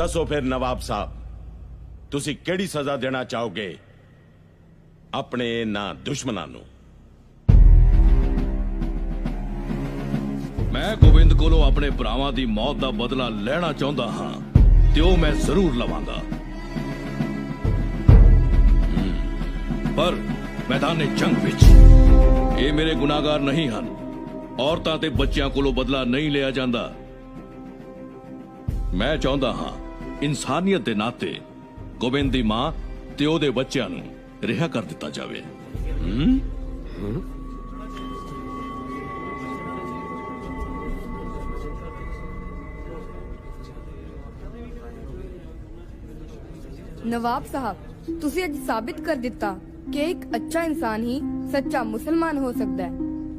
ਦੱਸੋ ਫਿਰ ਨਵਾਬ ਸਾਹਿਬ, ਤੁਸੀਂ ਕਿਹੜੀ ਸਜ਼ਾ ਦੇਣਾ ਚਾਹੋਗੇ ਆਪਣੇ ਨਾ ਦੁਸ਼ਮਣਾਂ ਨੂੰ? ਮੈਂ ਗੋਬਿੰਦ ਕੋਲੋਂ ਆਪਣੇ ਭਰਾਵਾਂ ਦੀ ਮੌਤ ਦਾ ਬਦਲਾ ਲੈਣਾ ਚਾਹੁੰਦਾ ਹਾਂ, ਤੇ ਉਹ ਮੈਂ ਜ਼ਰੂਰ ਲਵਾਂਗਾ। ਪਰ ਮੈਦਾਨੇ ਜੰਗ ਵਿੱਚ ਇਹ ਮੇਰੇ ਗੁਨਾਹਗਾਰ ਨਹੀਂ ਹਨ। ਔਰਤਾਂ ਤੇ ਬੱਚਿਆਂ ਕੋਲੋਂ ਬਦਲਾ ਨਹੀਂ ਲਿਆ ਜਾਂਦਾ। ਮੈਂ ਚਾਹੁੰਦਾ ਹਾਂ ਇਨਸਾਨੀਅਤ ਦੇ ਨਾਤੇ ਗੋਬਿੰਦ ਦੀ ਮਾਂ ਤੇ ਉਹਦੇ ਬੱਚਿਆਂ ਨੂੰ ਰਿਹਾ ਕਰ ਦਿੱਤਾ ਜਾਵੇ। ਨਵਾਬ ਸਾਹਿਬ, ਤੁਸੀਂ ਅੱਜ ਸਾਬਿਤ ਕਰ ਦਿੱਤਾ ਕਿ ਇੱਕ ਅੱਛਾ ਇਨਸਾਨ ਹੀ ਸੱਚਾ ਮੁਸਲਮਾਨ ਹੋ ਸਕਦਾ ਹੈ।